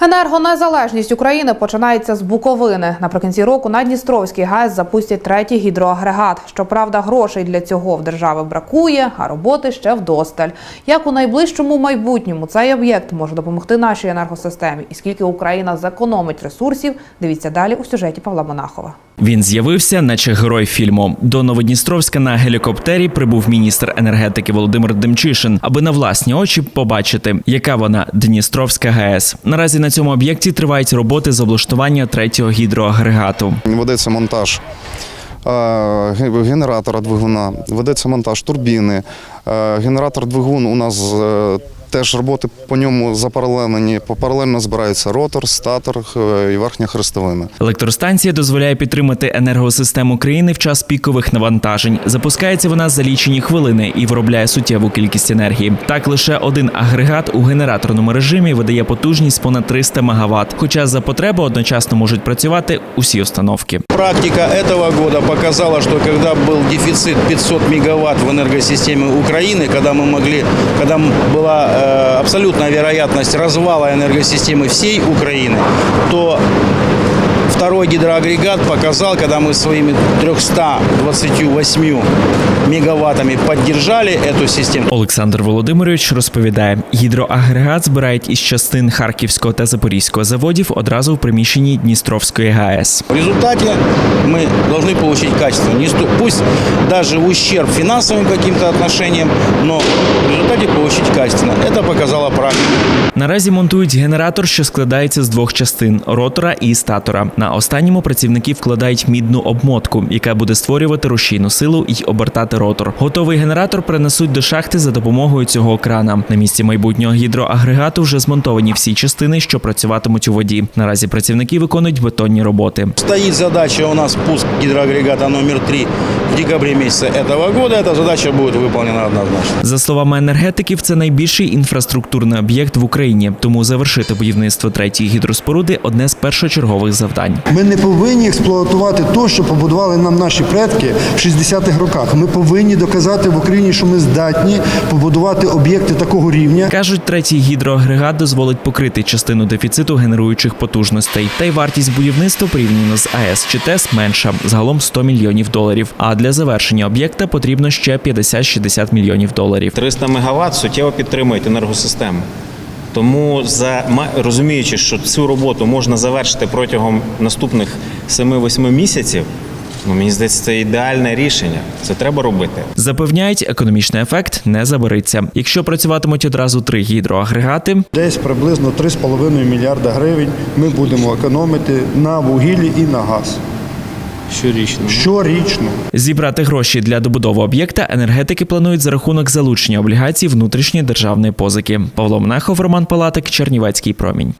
Енергонезалежність України починається з Буковини. Наприкінці року на Дністровський ГАЕС запустять третій гідроагрегат. Щоправда, грошей для цього в держави бракує, а роботи ще вдосталь. Як у найближчому майбутньому цей об'єкт може допомогти нашій енергосистемі, і скільки Україна зекономить ресурсів, дивіться далі у сюжеті Павла Монахова. Він з'явився, наче герой фільму. До Новодністровська на гелікоптері прибув міністр енергетики Володимир Демчишин, аби на власні очі побачити, яка вона Дністровська ГЕС. Наразі на цьому об'єкті тривають роботи з облаштування третього гідроагрегату. Ведеться монтаж е, генератора двигуна, ведеться монтаж турбіни. Е, Генератор двигун у нас е, теж роботи по ньому запаралелені. Паралельно збирається ротор, статор е, і верхня хрестовина. Електростанція дозволяє підтримати енергосистему країни в час пікових навантажень. Запускається вона за лічені хвилини і виробляє суттєву кількість енергії. Так лише один агрегат у генераторному режимі видає потужність понад 300 МВт, Хоча за потреби одночасно можуть працювати усі установки. Практика этого года показала, что когда был дефицит 500 мегаватт в энергосистеме Украины, когда мы могли, когда м- была э, абсолютная вероятность развала энергосистемы всей Украины, то второй гидроагрегат показал, когда мы своими 328 мегаваттами поддержали эту систему, Олександр Володимирович розповідає, гідроагрегат збирають із частин Харківського та Запорізького заводів одразу в приміщенні Дністровської ГАЕС. В результате мы должны получить качество. Не сто- Пусть даже в ущерб финансовым каким-то отношениям, но в результате получить качественно. Это показала практика. Наразі монтують генератор, що складається з двох частин ротора і статора. На останньому працівники вкладають мідну обмотку, яка буде створювати рушійну силу і обертати ротор. Готовий генератор принесуть до шахти за допомогою цього крана. На місці майбутнього гідроагрегату вже змонтовані всі частини, що працюватимуть у воді. Наразі працівники виконують бетонні роботи. Стоит задача у нас пуск гидроагрегата номер 3 в декабре месяце этого года. Эта задача будет выполнена однозначно. За словами енергетиків, це найбільший інфраструктурний об'єкт в Україні, тому завершити будівництво третьої гідроспоруди одне з першочергових завдань. Ми не повинні експлуатувати те, що побудували нам наші предки в 60-х роках. Ми повинні доказати в Україні, що ми здатні побудувати об'єкти такого рівня. Кажуть, третій гідроагрегат дозволить покрити частину дефіциту генеруючих потужностей. Та й вартість будівництва порівняно з АЕС чи ТЕС менша загалом 100 мільйонів доларів. А для завершення об'єкта потрібно ще 50-60 мільйонів доларів. 300 МВт суттєво підтримують енергосистему. Тому, за, ма- розуміючи, що цю роботу можна завершити протягом наступних 7-8 місяців, ну, мені здається, це ідеальне рішення. Це треба робити. Запевняють, економічний ефект не забариться. Якщо працюватимуть одразу три гідроагрегати, Десь приблизно 3,5 мільярда гривень ми будемо економити на вугіллі і на газ. Щорічно. Щорічно. зібрати гроші для добудови об'єкта енергетики планують за рахунок залучення облігацій внутрішньої державної позики. Павло Мнахов, Роман Палатик, Чернівецький промінь.